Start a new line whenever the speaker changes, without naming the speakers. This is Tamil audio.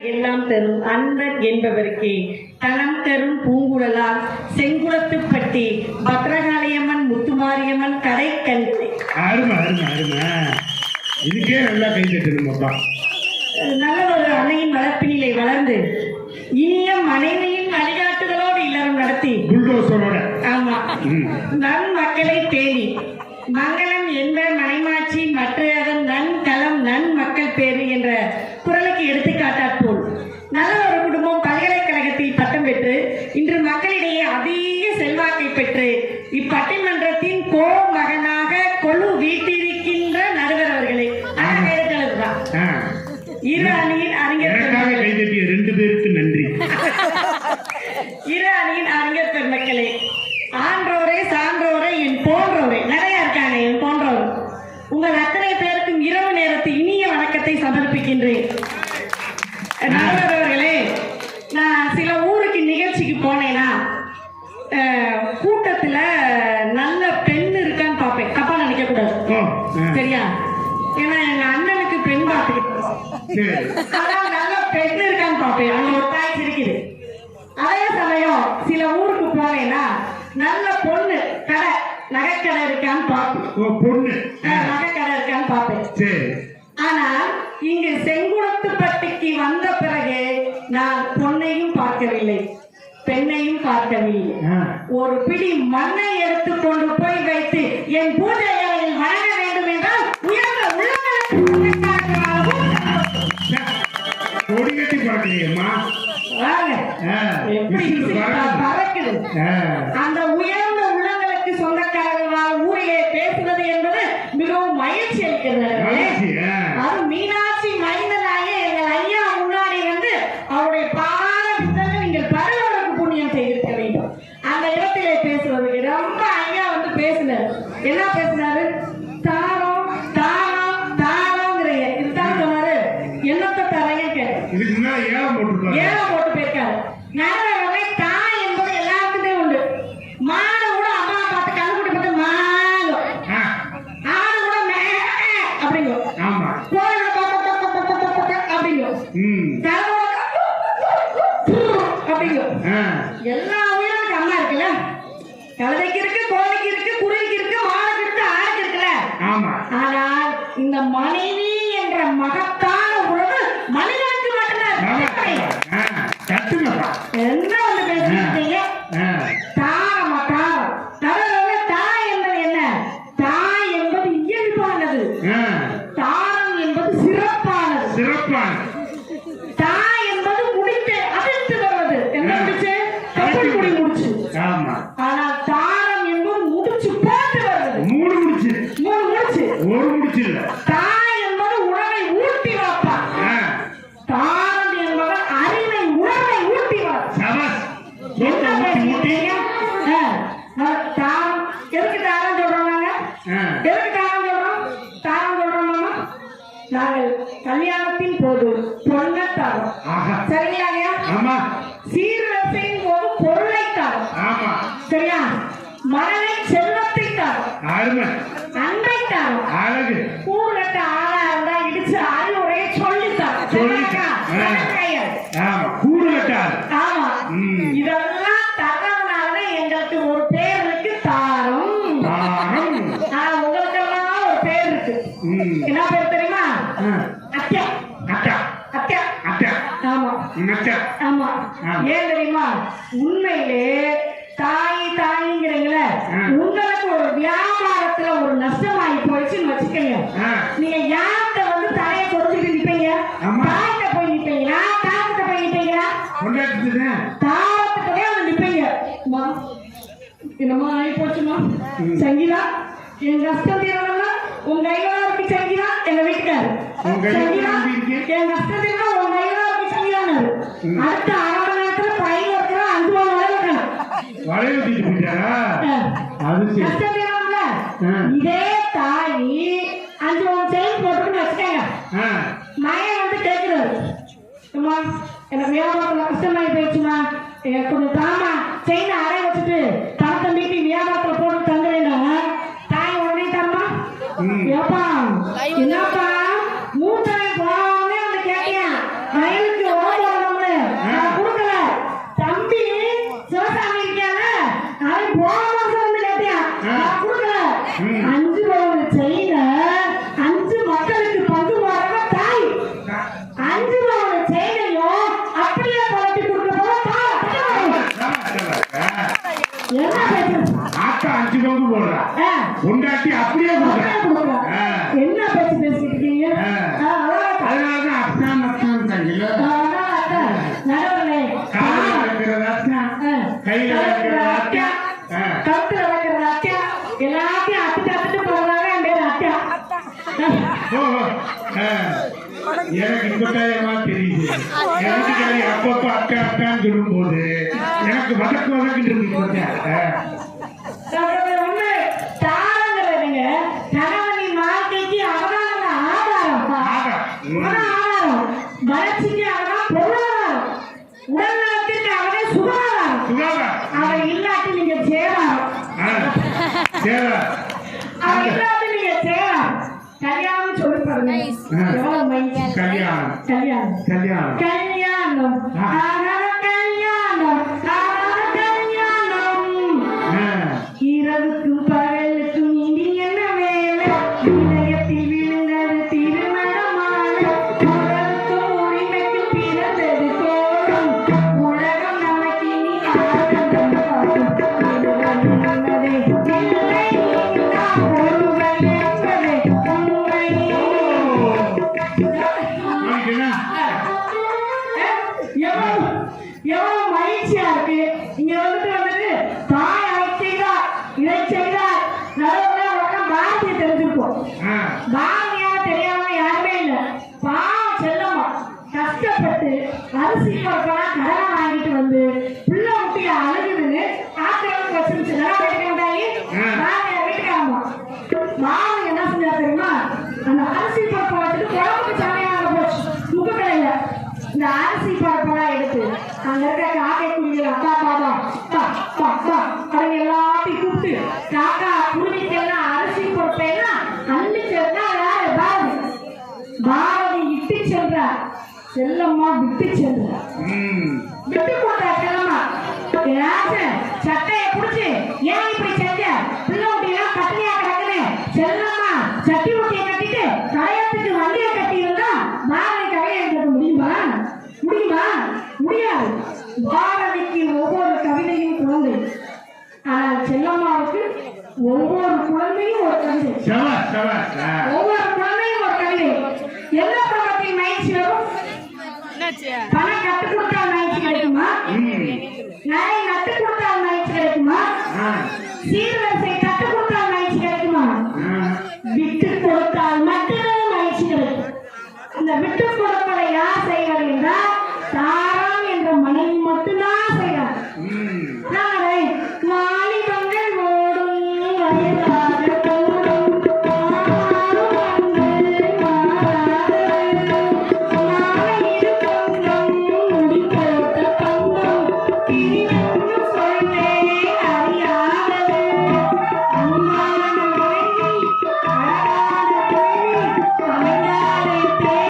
எல்லாம் தரும் அன்பர் என்பவருக்கே. தனம் தரும் பூங்குழலால் செங்குளத்துப்பட்டி பத்ரகாளியம்மன் முத்துமாரியம்மன் கடை கண்களை.
அருமை அருமை அருமை. இதுக்கே நல்லா கை தட்டணும் மொத்தம்
நல்ல ஒரு அன்னையின் வளர்ப்பினிலை வளர்ந்து இனிய மனைவியின் வழிகாட்டுதலோடு இல்லறம் நடத்தி.
புல்டோசரோட.
ஆமா.
ம்.
நன் பெற்று இப்பட்டிமன்றத்தின் கோ கூட்டத்துல நல்ல பெண் இருக்கான்னு பார்ப்பேன். தப்பா நினைக்க கூடாது. சரியா? ஏன்னா எங்க அண்ணனுக்கு பெண் பார்த்துக்கிட்டு நல்ல பெண் இருக்கான்னு பார்ப்பேன். அங்க ஒரு தாய் இருக்குது அதே சமயம் சில ஊருக்கு போனேன்னா நல்ல பொண்ணு கடை நகைக்கடை இருக்கான்னு பார்ப்பேன்.
ஓ பொண்ணு.
நகைக்கடை இருக்கான்னு பார்ப்பேன்.
சரி.
ஆனால் இங்கு செங்குளத்துப்பட்டிக்கு வந்த பிறகு நான் பொண்ணையும் பார்க்கவில்லை. பெண்ணையும் பார்க்கவில்லை. ஒரு பிடி மண்ணை எடுத்து கொண்டு போய் வைத்து என் பூஜை அறையில் வணங்க வேண்டும் என்றால் உயர்ந்த
பார்க்கலையம்மா? ஆ.
அந்த உயர்ந்த உள்ளங்களுக்கு சொந்தக்காரர்களால் ஊரிலே பேசுவது என்பது மிகவும் மகிழ்ச்சி அளிக்கிறது. அது மீனாட்சி
ஏலம்
போட்டு போயிருக்காரு. நடுவரவை தாய் என்பது எல்லாருக்குமே உண்டு. மாடு கூட அம்மா பார்த்து கண்ணுக்குட்டி பார்த்து மாங்கும்
ஆ.
ஆடு கூட மே அப்படிங்கும் கோழி அப்படிங்கும் கூட அப்படிங்கும். எல்லா உயிரினுக்கு அம்மா இருக்குல்ல? கழுதைக்கு இருக்கு கோழிக்கு இருக்கு குருவிக்கு இருக்கு மாடுக்கு இருக்கு ஆடுக்கு இருக்குல்ல?
ஆமா.
ஆனால் இந்த மனைவி என்ற மகத்தான
and
சீர்வரிசையின் போது பொருளை தாரோம் சரியா? மனதை செல்வத்தை தாரோம்
அருமை
அன்பை தாரோம்
அழகு
ஊர்கட்ட ஆளா இருந்தா இடிச்சு அறிவுரையை சொல்லி தாரோம்
சொல்லி
சரியாக்கா?
ஆ.
அதெல்லாம் கிடையாது.
ஆமா கூடு கட்டாது
ஆமா
ம்.
இதெல்லாம் தரதுனால எங்களுக்கு ஒரு பேர் இருக்கு தாரம்
தாரம்
ஆனா உங்களுக்கெல்லாம் ஒரு பேர் இருக்கு
ம்.
என்ன பேர் தெரியுமா
ஆ.
அத்தியா
அக்கா
அத்தியா
அக்கா
ஆமா
மச்சா
ஆமா
ஆ.
ஏன் தெரியுமா? உண்மையிலே தாய் தாய்ங்கிறீங்களே. உங்களுக்கு ஒரு வியாபாரத்துல ஒரு நஷ்டமாயி போயிடுச்சுன்னு வச்சுக்கோங்க. நீங்க யார்கிட்ட வந்து தலையை கொடுத்துட்டு நிப்பீங்க. தாய்கிட்ட போய் நிப்பீங்களா? தாய்கிட்ட போய் நிப்பீங்களா?
கொண்டாட்டுதுன்னு
தாவத்துக்கே வந்து நிப்பீங்க. அம்மா, என்னம்மா ஆகி போச்சுமா? சங்கீதா என் கஷ்டம் தீரணும்னா உங்க கையில இருக்கு சங்கீதா எங்க வீட்டுக்காரு. சங்கீதா? என் கஷ்டம் தீரணும் உங்க கையில இருக்கு சங்கீதானாரு. அடுத்த
வளைய ஊத்திட்டு போயிட்டாரா அது சரி.
கஷ்டம் தீரணும்ல
ஆ.
இதே தாய் அஞ்சு மணி செயின் போட்டுன்னு வச்சுக்கோங்க
ஆ.
மகன் வந்து கேட்கிறாரு. அம்மா எனக்கு வியாபாரத்துல கஷ்டமாயி போயிடுச்சுமா. கொஞ்சம் தாமா செயினை அரை வச்சுட்டு பணத்தை மீட்டி வியாபாரத்துல போட்டு தந்துடுங்க. தாய் உடனே தரமா?
ம்.
ஏப்பா என்னப்பா கொடுக்குறான்
உண்டாட்டி அப்படியே கொடுக்குறான்
என்ன பேசி பேசிட்டு இருக்கீங்க?
அதனாலதான் அத்தான் அத்தான் எனக்கு இப்பத்தாயிரமா அக்கா அக்கான்னு சொல்லும் போது எனக்கு வதக்கு வதக்கிட்டு இருக்கு.
வளர்ச்சிக்கு அவனா பொருளாதாரம் உடல் நலத்திற்கு அவனே சுகாதாரம்.
சுகாதாரம்.
அவன் Sí. கூப்பிட்டு கூப்பிட்டு காக்கா புரிஞ்சுக்கேன்னா அரிசி போட்டேன்னா அள்ளி சென்றா யாரு? பாரதி. பாரதி இட்டு சென்றார் செல்லம்மா ஒவ்வொரு குழந்தையும் ஒரு கல்வி எல்லா பக்கத்தையும் மகிழ்ச்சி வரும்